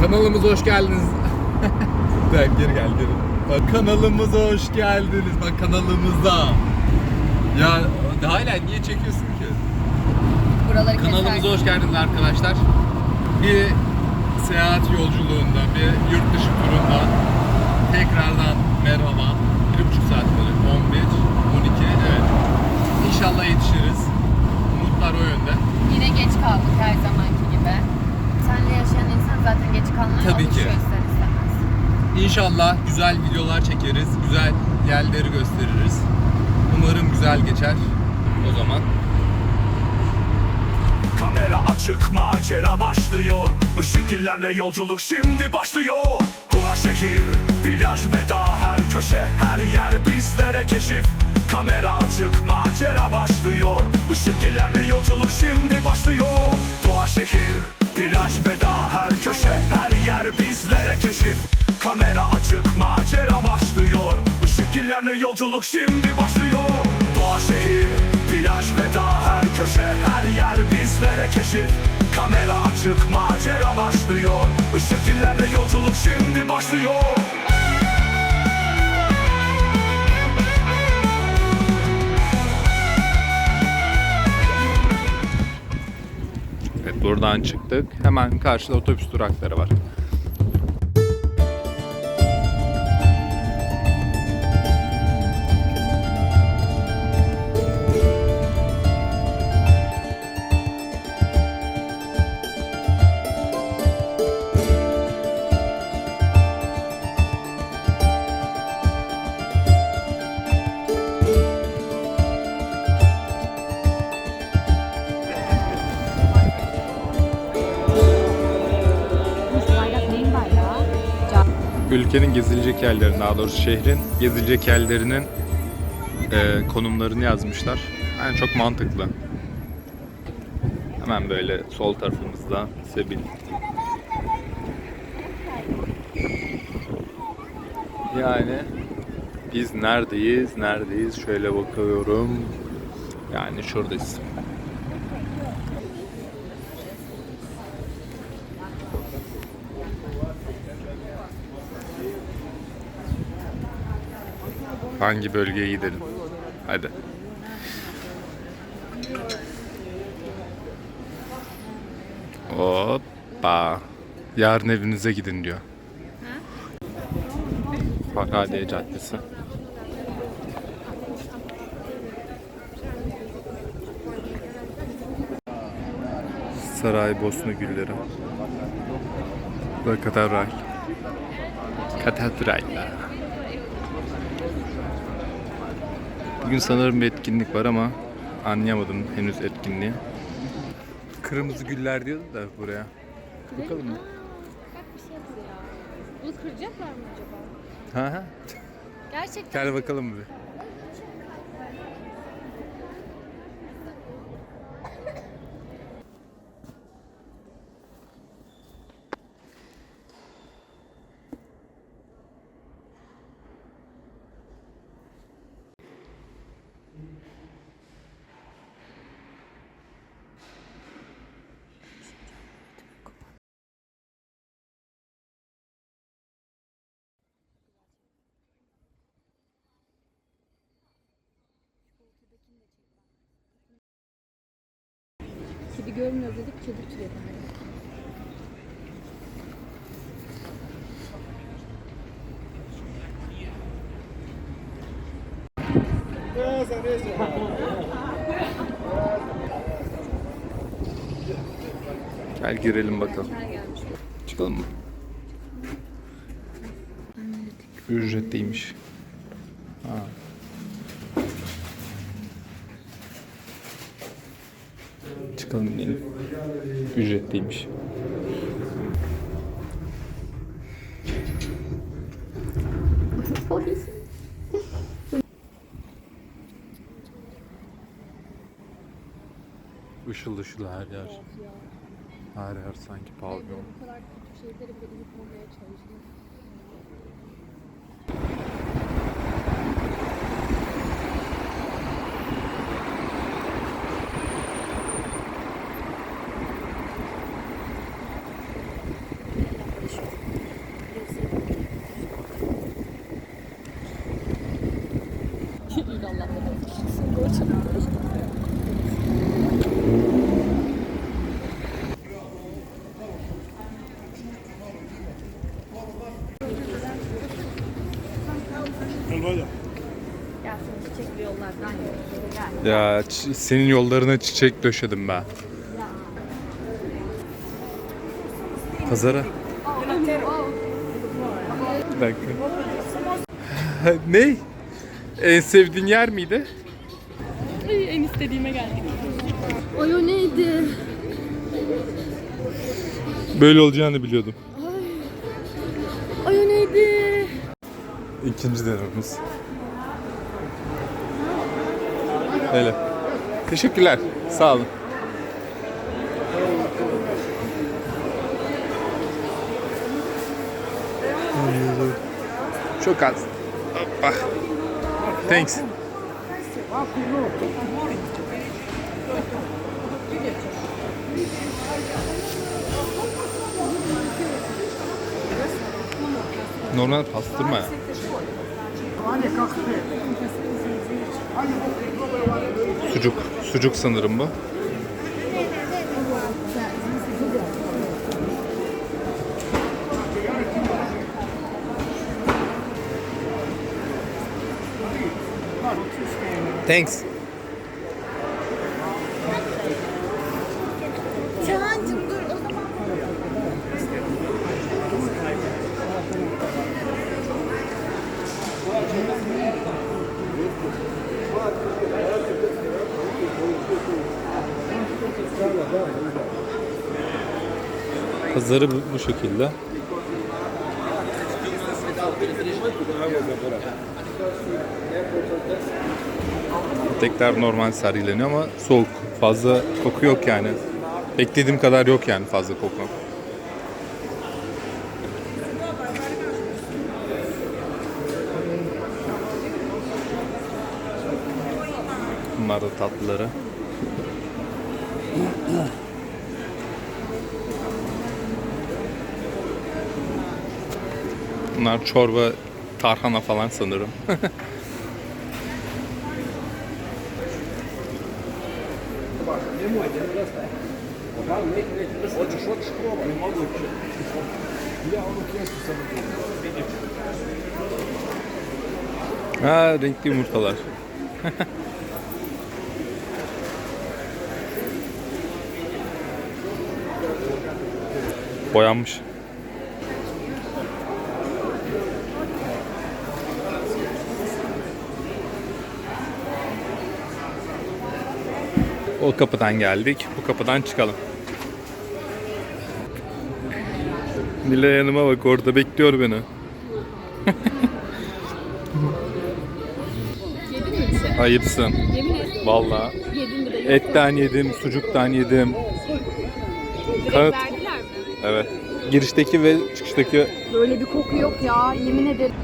Kanalımıza hoş geldiniz. Gel geri gel geri. Bak kanalımıza hoş geldiniz. Bak kanalımıza. Ya hala niye çekiyorsun ki? Buraları Kanalımıza kesersin. hoş geldiniz arkadaşlar. Bir seyahat yolculuğunda, bir yurt dışı turunda tekrardan merhaba. Bir buçuk saat İnşallah güzel videolar çekeriz, güzel yerleri gösteririz. Umarım güzel geçer. O zaman. Kamera açık macera başlıyor. Işıkillerle yolculuk şimdi başlıyor. Kula şehir, plaj ve her köşe Her yer bizlere keşif. Kamera açık macera başlıyor. Işıkillerle yolculuk şimdi başlıyor. Doğa şehir, plaj ve her köşe Her yer bizlere keşif Kamera açık macera başlıyor. Işıkillerle yolculuk şimdi başlıyor. Doğa şehir, plaj ve dağ her köşe Her yer bizlere keşif. Kamera açık macera başlıyor. Işıkillerle yolculuk şimdi başlıyor. Evet buradan çıktık. Hemen karşıda otobüs durakları var. Ülkenin gezilecek yerlerini, daha doğrusu şehrin gezilecek yerlerinin e, konumlarını yazmışlar. Yani çok mantıklı. Hemen böyle sol tarafımızda Sebil. Yani biz neredeyiz, neredeyiz? Şöyle bakıyorum. Yani şuradayız. Hangi bölgeye gidelim? Hadi. Hoppa. Yarın evinize gidin diyor. Farhadiye Caddesi. Saray Bosna Gülleri. Ve Katedral. Katedral. Bugün sanırım bir etkinlik var ama anlayamadım henüz etkinliği. Kırmızı güller diyordu da buraya. Bakalım mı? Bak bir şey bu ya. Bunu kıracaklar mı acaba? Ha ha. Gerçekten Gel bakalım bir. Kedi görmüyor dedik kedi türedi. Gel girelim bakalım. Çıkalım mı? Ücretliymiş. Ha. Çıkalım inelim. Ücretliymiş. Işıl ışıl her yer. Her yer sanki pavyon. Bu kadar kötü şeyleri bile yıkmamaya çalışıyor. Ya senin yollarına çiçek döşedim ben. Pazara. Bir dakika. ne? En sevdiğin yer miydi? Ay, en istediğime geldik. Ay o neydi? Böyle olacağını biliyordum. Ay o neydi? İkinci denememiz. Öyle. Teşekkürler. Sağ olun. Çok az. Hoppa. Thanks. Normal pastırma ya. Sucuk. Sucuk sanırım bu. Thanks. Pazarı bu, bu şekilde. Tekrar normal sergileniyor ama soğuk. Fazla koku yok yani. Beklediğim kadar yok yani fazla koku. Bunlar da tatlıları. Bunlar çorba, tarhana falan sanırım. ha renkli yumurtalar. Boyanmış. O kapıdan geldik. Bu kapıdan çıkalım. Nile yanıma bak orada bekliyor beni. Şey? De. Yok. Etten yedim, sucuktan yedim. Mi? Evet. Girişteki ve çıkıştaki Böyle bir koku yok ya. Yemin ederim.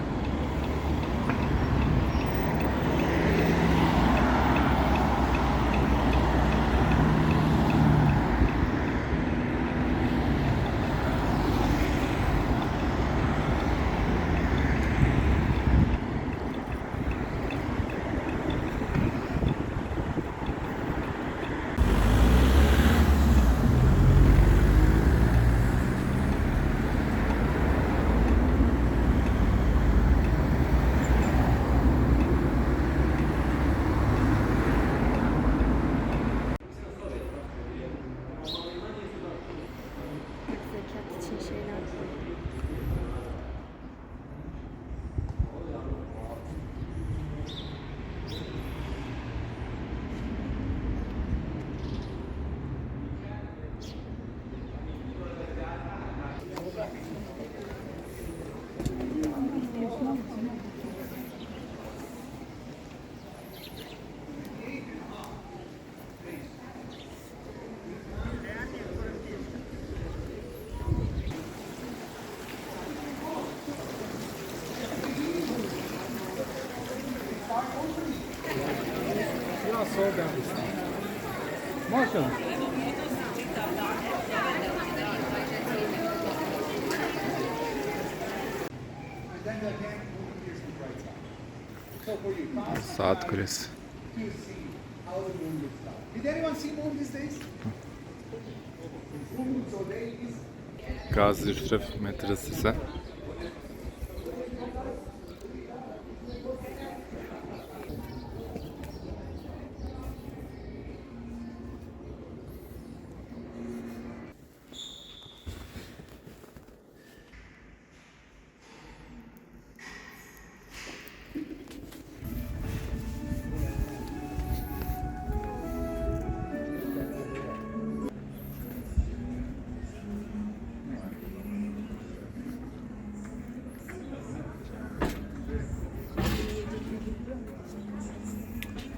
Saat kulesi. Did anyone see moon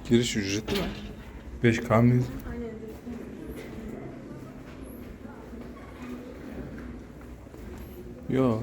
Giriş ücretli mi? 5K mı? Yo.